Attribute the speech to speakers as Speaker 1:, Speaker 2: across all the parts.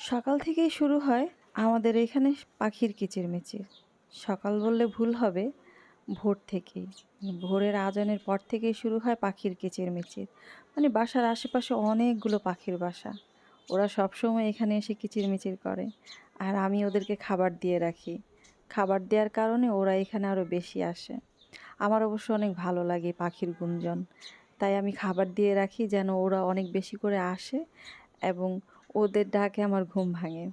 Speaker 1: সকাল থেকেই শুরু হয় আমাদের এখানে পাখির কিচিরমিচির। সকাল বললে ভুল হবে, ভোর থেকেই। ভোরের আজানের পর থেকেই শুরু হয় পাখির কিচিরমিচির। মানে বাসার আশেপাশে অনেকগুলো পাখির বাসা। ওরা সবসময় এখানে এসে কিচিরমিচির করে। আর আমি ওদেরকে খাবার দিয়ে রাখি। খাবার দেওয়ার কারণে ওরা এখানে আরও বেশি আসে। আমার অবশ্য অনেক ভালো লাগে পাখির গুঞ্জন। তাই আমি খাবার দিয়ে রাখি যেন ওরা অনেক বেশি করে আসে এবং ওদের ডাকে আমার ঘুম ভাঙে।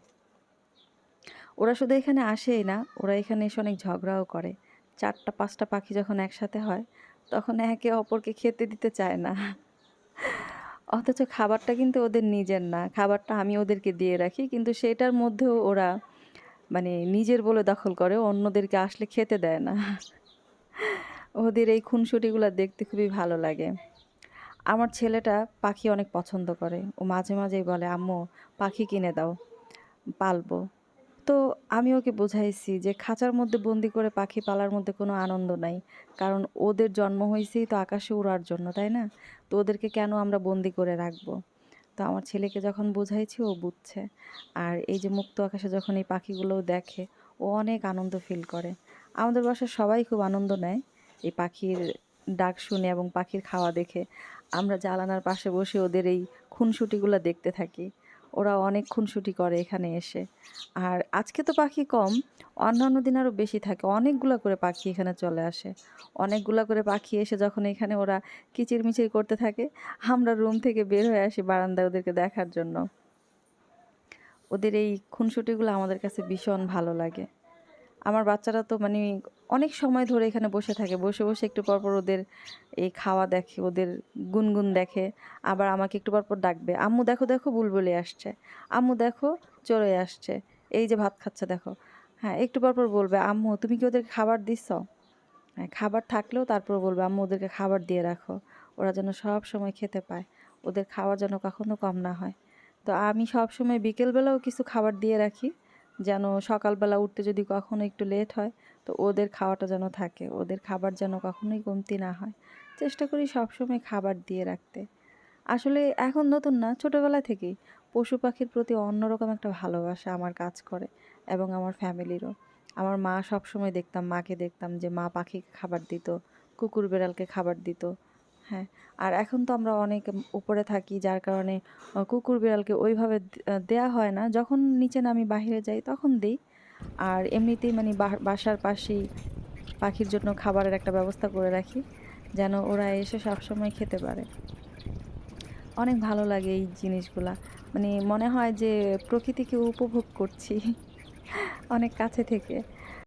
Speaker 1: ওরা শুধু এখানে আসেই না, ওরা এখানে এসে অনেক ঝগড়াও করে। চারটা, পাঁচটা পাখি যখন একসাথে হয়, তখন একে অপরকে খেতে দিতে চায় না। অথচ খাবারটা কিন্তু ওদের নিজের না। খাবারটা আমি ওদেরকে দিয়ে রাখি, কিন্তু সেটার মধ্যেও ওরা মানে নিজের বলে দখল করে, অন্যদেরকে আসলে খেতে দেয় না। ওদের এই খুনসুটিগুলো দেখতে খুবই ভালো লাগে। আমার ছেলেটা পাখি অনেক পছন্দ করে। ও মাঝে মাঝেই বলে, আম্মু, পাখি কিনে দাও, পালবো। তো আমি ওকে বোঝাইছি যে খাঁচার মধ্যে বন্দি করে পাখি পালার মধ্যে কোনো আনন্দ নাই। কারণ ওদের জন্ম হয়েছেই তো আকাশে উড়ার জন্য, তাই না? তো ওদেরকে কেন আমরা বন্দি করে রাখব? তো আমার ছেলেকে যখন বোঝাইছি, ও বুঝছে। আর এই যে মুক্ত আকাশে যখন এই পাখিগুলো দেখে, ও অনেক আনন্দ ফিল করে। আমাদের বাসায় সবাই খুব আনন্দ নেয় এই পাখির ডাক শুনে এবং পাখির খাওয়া দেখে। আমরা জানালার পাশে বসে ওদের এই খুনসুটিগুলো দেখতে থাকি। ওরা অনেক খুনসুটি করে এখানে এসে। আর আজকে তো পাখি কম, অন্যান্য দিন আরও বেশি থাকে। অনেকগুলো করে পাখি এখানে চলে আসে। অনেকগুলো করে পাখি এসে যখন এখানে ওরা কিচিরমিচির করতে থাকে, আমরা রুম থেকে বের হয়ে আসি বারান্দায় ওদেরকে দেখার জন্য। ওদের এই খুনসুটিগুলো আমাদের কাছে ভীষণ ভালো লাগে। আমার বাচ্চারা তো মানে অনেক সময় ধরে এখানে বসে থাকে। বসে বসে একটু পরপর ওদের এই খাওয়া দেখে, ওদের গুনগুন দেখে। আবার আমাকে একটু পরপর ডাকবে, আম্মু দেখো দেখো বুলবুলি আসছে। আম্মু দেখো চলে আসছে। এই যে ভাত খাচ্ছে, দেখো। হ্যাঁ একটু পরপর বলবে, আম্মু, তুমি কি ওদেরকে খাবার দিচ্ছ? হ্যাঁ খাবার থাকলেও তারপর বলবে, আম্মু, ওদেরকে খাবার দিয়ে রাখো। ওরা যেন সব সময় খেতে পায়। ওদের খাওয়া যেন কখনো কম না হয়। তো আমি সব সময় বিকেলবেলাও কিছু খাবার দিয়ে রাখি। যেন সকালবেলা উঠতে যদি কখনো একটু লেট হয়, তো ওদের খাওয়াটা যেন থাকে। ওদের খাবার যেন কখনোই কমতি না হয়। চেষ্টা করি সবসময় খাবার দিয়ে রাখতে। আসলে এখন নতুন না, ছোটোবেলা থেকেই। পশু পাখির প্রতি অন্যরকম একটা ভালোবাসা আমার কাজ করে এবং আমার ফ্যামিলিরও। আমার মা সবসময় দেখতাম, মাকে দেখতাম যে মা পাখিকে খাবার দিত, কুকুর বেড়ালকে খাবার দিত। হ্যাঁ আর এখন তো আমরা অনেক উপরে থাকি, যার কারণে কুকুর বিড়ালকে ওইভাবে দেয়া হয় না। যখন নিচে নামি বাইরে যাই, তখন দিই। আর এমনিতেই মানে বাসার পাশেই পাখির জন্য খাবারের একটা ব্যবস্থা করে রাখি, যেন ওরা এসে সবসময় খেতে পারে। অনেক ভালো লাগে এই জিনিসগুলা। মানে মনে হয় যে প্রকৃতিকে উপভোগ করছি অনেক কাছে থেকে।